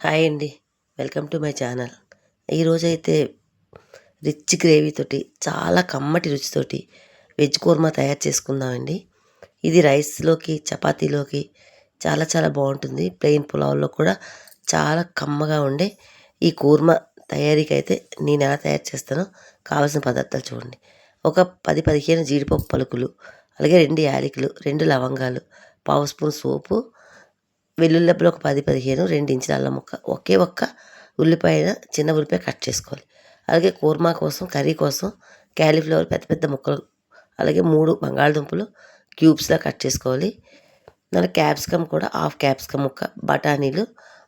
Hi అండి. Welcome to my channel. ఈరోజైతే rich గ్రేవీతోటి చాలా కమ్మటి రుచితోటి వెజ్ కూర్మా తయారు చేసుకుందామండి. ఇది రైస్లోకి చపాతీలోకి చాలా చాలా బాగుంటుంది. ప్లెయిన్ పులావ్లో కూడా చాలా కమ్మగా ఉండే ఈ కూర్మా తయారీకి అయితే నేను ఎలా తయారు చేస్తానో కావాల్సిన పదార్థాలు చూడండి. ఒక పది పదిహేను జీడిపప్పు పలుకులు అలాగే రెండు యాలకులు రెండు లవంగాలు పావు స్పూన్ సోపు వెల్లుల్లి ఒక పది పదిహేను రెండు ఇంచుల అల్లం ముక్క. ఒకే ఒక్క ఉల్లిపాయ చిన్న ఉల్లిపాయ కట్ చేసుకోవాలి. అలాగే కూర్మా కోసం కర్రీ కోసం క్యాలీఫ్లవర్ పెద్ద పెద్ద ముక్కలు అలాగే మూడు బంగాళదుంపలు క్యూబ్స్లా కట్ చేసుకోవాలి. మన క్యాప్సికమ్ కూడా హాఫ్ క్యాప్సికమ్ ముక్క బఠానీలు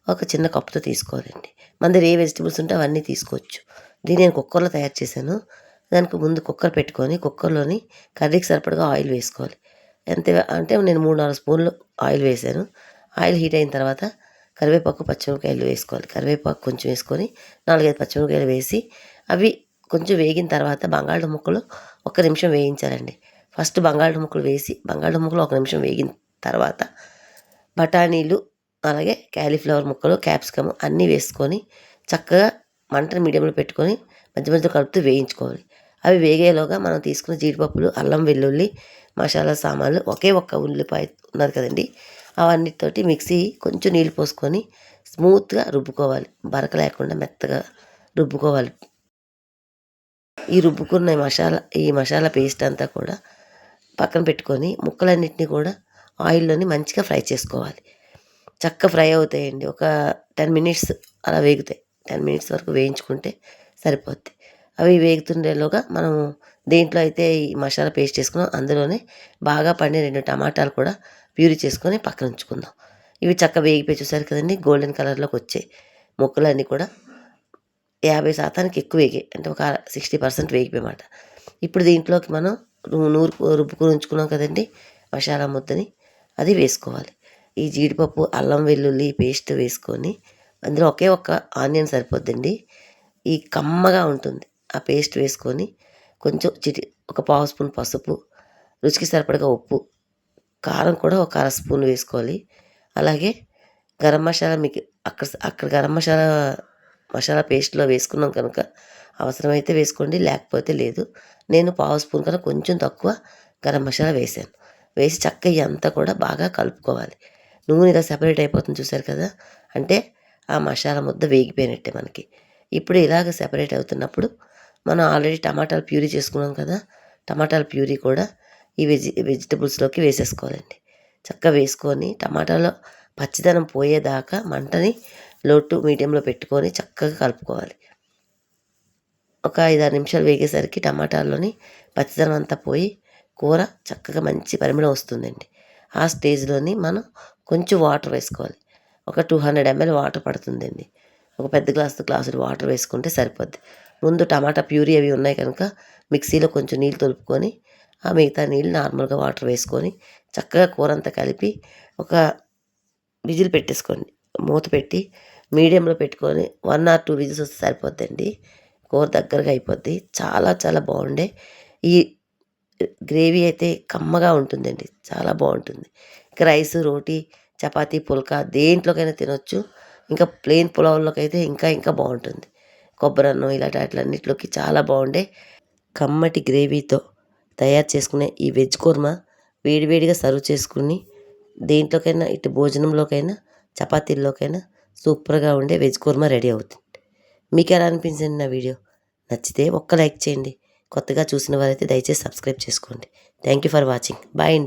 ఒక చిన్న కప్పుతో తీసుకోవాలండి. మన దగ్గర ఏ వెజిటబుల్స్ ఉంటే అవన్నీ తీసుకోవచ్చు. దీన్ని నేను కుక్కర్లో తయారు చేశాను. దానికి ముందు కుక్కర్ పెట్టుకొని కుక్కర్లోని కర్రీకి సరిపడగా ఆయిల్ వేసుకోవాలి. ఎంత అంటే నేను మూడు నాలుగు స్పూన్లు ఆయిల్ వేసాను ఆయిల్ హీట్ అయిన తర్వాత కరివేపాకు పచ్చిమిరపకాయలు వేసుకోవాలి. కరివేపాకు కొంచెం వేసుకొని నాలుగైదు పచ్చిమిరపకాయలు వేసి అవి కొంచెం వేగిన తర్వాత బంగాళదుంప ముక్కలు ఒక నిమిషం వేయించాలండి. ఫస్ట్ బంగాళదుంప ముక్కలు వేసి బంగాళదుంప ముక్కలు ఒక నిమిషం వేగిన తర్వాత బఠానీలు అలాగే క్యాలీఫ్లవర్ ముక్కలు క్యాప్సికమ్ అన్నీ వేసుకొని చక్కగా మంటను మీడియంలో పెట్టుకొని మధ్య మధ్యలో కలుపుతూ వేయించుకోవాలి. అవి వేగేలోగా మనం తీసుకున్న జీడిపప్పులు అల్లం వెల్లుల్లి మసాలా సామాన్లు ఒకే ఒక్క ఉల్లిపాయ ఉన్నది కదండి. అవన్నిటితోటి మిక్సీ కొంచెం నీళ్ళు పోసుకొని స్మూత్గా రుబ్బుకోవాలి. బరక లేకుండా మెత్తగా రుబ్బుకోవాలి. ఈ రుబ్బుకున్న మసాలా ఈ మసాలా పేస్ట్ అంతా కూడా పక్కన పెట్టుకొని ముక్కలన్నింటినీ కూడా ఆయిల్లోని మంచిగా ఫ్రై చేసుకోవాలి. చక్క ఫ్రై అవుతాయండి. ఒక టెన్ మినిట్స్ అలా వేగుతాయి. టెన్ మినిట్స్ వరకు వేయించుకుంటే సరిపోద్ది. అవి వేగుతుండేలోగా మనము దేంట్లో అయితే ఈ మసాలా పేస్ట్ చేసుకున్నాం అందులోనే బాగా పండిన రెండు టమాటాలు కూడా ప్యూరీ చేసుకొని పక్కన ఉంచుకుందాం. ఇవి చక్కగా వేగిపోయి చూసారు కదండి? గోల్డెన్ కలర్లోకి వచ్చాయి. ముక్కలన్నీ కూడా యాభై శాతానికి ఎక్కువ వేగాయి. అంటే ఒక సిక్స్టీ పర్సెంట్ వేగిపోయమాట ఇప్పుడు దీంట్లోకి మనం నూరు రుబ్బుకుని ఉంచుకున్నాం కదండి? మసాలా ముద్దని. అది వేసుకోవాలి. ఈ జీడిపప్పు అల్లం వెల్లుల్లి పేస్ట్ వేసుకొని అందులో ఒకే ఒక్క ఆనియన్ సరిపోద్దండి. ఈ కమ్మగా ఉంటుంది. ఆ పేస్ట్ వేసుకొని కొంచెం చిటి ఒక పావు స్పూన్ పసుపు రుచికి సరిపడగా ఉప్పు కారం కూడా ఒక అర స్పూన్ వేసుకోవాలి. అలాగే గరం మసాలా మీకు అక్కడ అక్కడ గరం మసాలా మసాలా పేస్ట్లో వేసుకున్నాం కనుక అవసరమైతే వేసుకోండి లేకపోతే లేదు. నేను పావు స్పూన్ కన్నా కొంచెం తక్కువ గరం మసాలా వేసాను వేసి చక్క అంతా కూడా బాగా కలుపుకోవాలి. నూనె ఇలా సెపరేట్ అయిపోతుంది చూసారు కదా? అంటే ఆ మసాలా ముద్ద వేగిపోయినట్టే మనకి. ఇప్పుడు ఇలాగ సెపరేట్ అవుతున్నప్పుడు మనం ఆల్రెడీ టమాటాలు ప్యూరీ చేసుకున్నాం కదా? టమాటాల ప్యూరీ కూడా ఈ వెజి వెజిటబుల్స్లోకి వేసేసుకోవాలండి. చక్కగా వేసుకొని టమాటాలో పచ్చిదనం పోయేదాకా మంటని లో టు మీడియంలో పెట్టుకొని చక్కగా కలుపుకోవాలి. ఒక ఐదారు నిమిషాలు వేగేసరికి టమాటాల్లోని పచ్చిదనం అంతా పోయి కూర చక్కగా మంచి పరిమళం వస్తుందండి. ఆ స్టేజ్లోని మనం కొంచెం వాటర్ వేసుకోవాలి. ఒక టూ హండ్రెడ్ ఎంఎల్ వాటర్ పడుతుందండి. ఒక పెద్ద గ్లాసు గ్లాసులు వాటర్ వేసుకుంటే సరిపోద్ది. ముందు టమాటా ప్యూరీ అవి ఉన్నాయి కనుక మిక్సీలో కొంచెం నీళ్ళు తొలుపుకొని ఆ మిగతా నీళ్ళు నార్మల్గా వాటర్ వేసుకొని చక్కగా కూర అంతా కలిపి ఒక విజిల్ పెట్టేసుకోండి. మూత పెట్టి మీడియంలో పెట్టుకొని వన్ ఆర్ టూ విజిల్స్ వస్తే సరిపోద్దండి. కూర దగ్గరగా అయిపోద్ది. చాలా చాలా బాగుండే. ఈ గ్రేవీ అయితే కమ్మగా ఉంటుందండి. చాలా బాగుంటుంది. ఇంకా రైస్ రోటీ చపాతీ పుల్కా దేంట్లోకైనా తినొచ్చు. ఇంకా ప్లెయిన్ పులావుల్లోకి అయితే ఇంకా ఇంకా బాగుంటుంది. కొబ్బరి అన్నం ఇలాంటి వాటిలన్నిటిలోకి చాలా బాగుండే. కమ్మటి గ్రేవీతో తయారు చేసుకునే ఈ వెజ్ కుర్మా వేడివేడిగా సర్వ్ చేసుకుని దేంట్లోకైనా ఇటు భోజనంలోకైనా చపాతీల్లోకైనా సూపర్గా ఉండే వెజ్ కుర్మా రెడీ అవుతుంది. మీకు ఎలా అనిపించింది నా వీడియో? నచ్చితే ఒక్క లైక్ చేయండి. కొత్తగా చూసిన వారైతే దయచేసి సబ్స్క్రైబ్ చేసుకోండి. Thank you for watching. Bye అండి.